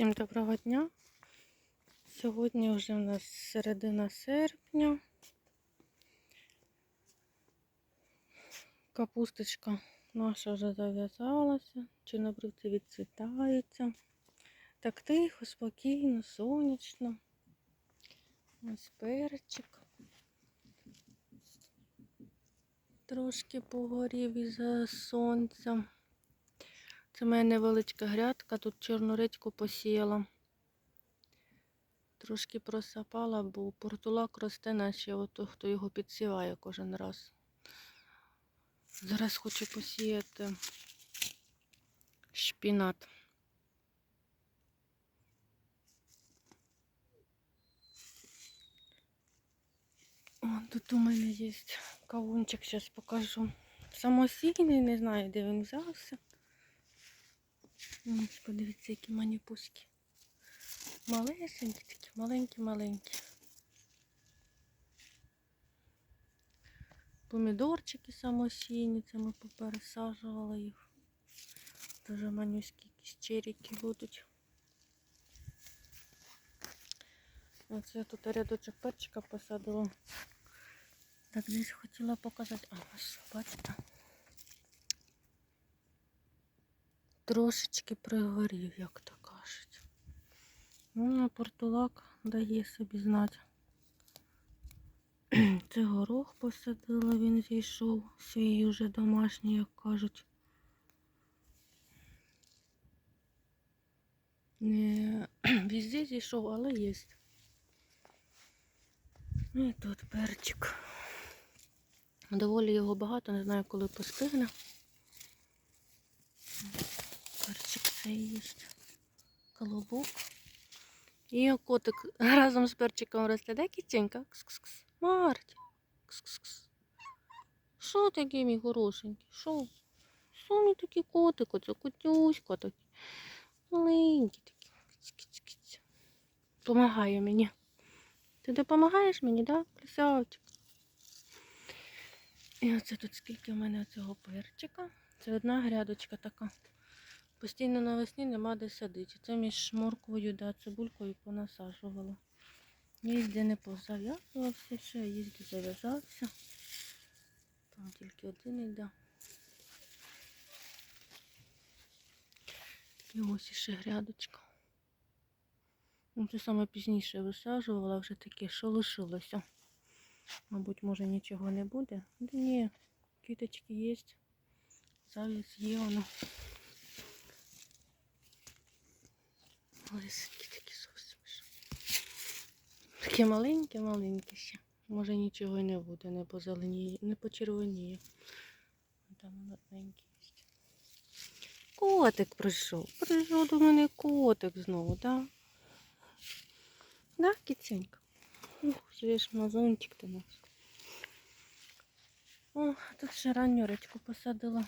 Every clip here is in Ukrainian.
Всім доброго дня. Сьогодні вже в нас середина серпня. Капусточка наша вже зав'язалася, чорнобривці відцвітаються. Так тихо, спокійно, сонячно. Ось перчик. Трошки погорів із-за сонця. Це моя невеличка грядка, тут чорну редьку посіяла. Трошки просапала, бо портулак росте, наче ото, хто його підсіває кожен раз. Зараз хочу посіяти шпінат. О, тут у мене є кавунчик, зараз покажу. Самосійний, не знаю, де він взявся. Ось, подивіться, які маніпуськи. Малесенькі такі, маленькі-маленькі. Помідорчики самосійні, це ми попересаджували їх. Дуже манюські якісь черіки будуть. Оце я тут рядочок перчика посадила. Так десь хотіла показати. А ось, бачите. Трошечки пригорів, як то кажуть. Ну, а портулак дає собі знати. Це горох посадила, він зійшов, свій уже домашній, як кажуть. Не везде зійшов, але є. Ну і тут перчик. Доволі його багато, не знаю, коли постигне. Цей є. Колобок. І котик разом з перчиком росте. Де кітенька? Кс-кс-кс. Марті. Кс-кс-кс. Що такий мій хорошенький? Що? Що мій такий котик? Оце котюська такий. Маленький такий. Киць-киць-киць. Помагає мені. Ти допомагаєш мені, так? Да? Красавчик. І оце тут скільки в мене цього перчика. Це одна грядочка така. Постійно навесні нема де садити. Це між морквою да цибулькою понасаджувала. Є не позав'язувався ще, де зав'язався. Там тільки один йде. І ось іще грядочка. Ну, Це саме пізніше висаджувала, вже таке, що лишилося. Мабуть, може нічого не буде. Да ні, квіточки є. Завіс є воно. Лисенькі такі зовсім. Таке маленьке-маленьке ще. Може нічого й не буде, не позеленіє, не почервоніє. Там одненький є. Котик прийшов. Прийшов до мене котик знову, так? Да? Да, кіценька? Ух, звіш, мазончик ти наш. О, тут ще ранню редьку посадила.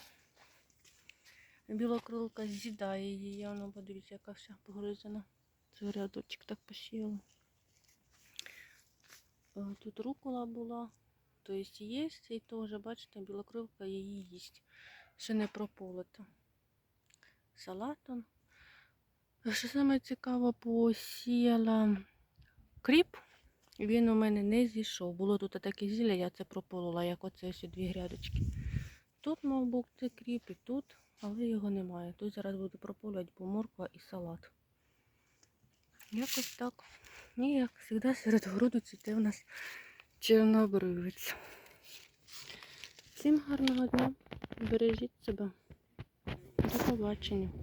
Білокрилка з'їдає її, воно подивіться, яка вся погризана. Це рядочок так посіяла. Е, Тут рукола була, тобто є, і теж, бачите, білокрилка її їсть. Ще не прополита. Салатом. Що саме цікаво, посіяла кріп. Він у мене не зійшов. Було тут таке зілля, я це прополола, як оце ось дві грядочки. Тут, мав бути, кріп і тут, але його немає. Тут зараз буду прополювати, бо і салат. Якось так. І як завжди серед городу цвіте у нас чорнобривець. Всім гарного дня. Бережіть себе. До побачення.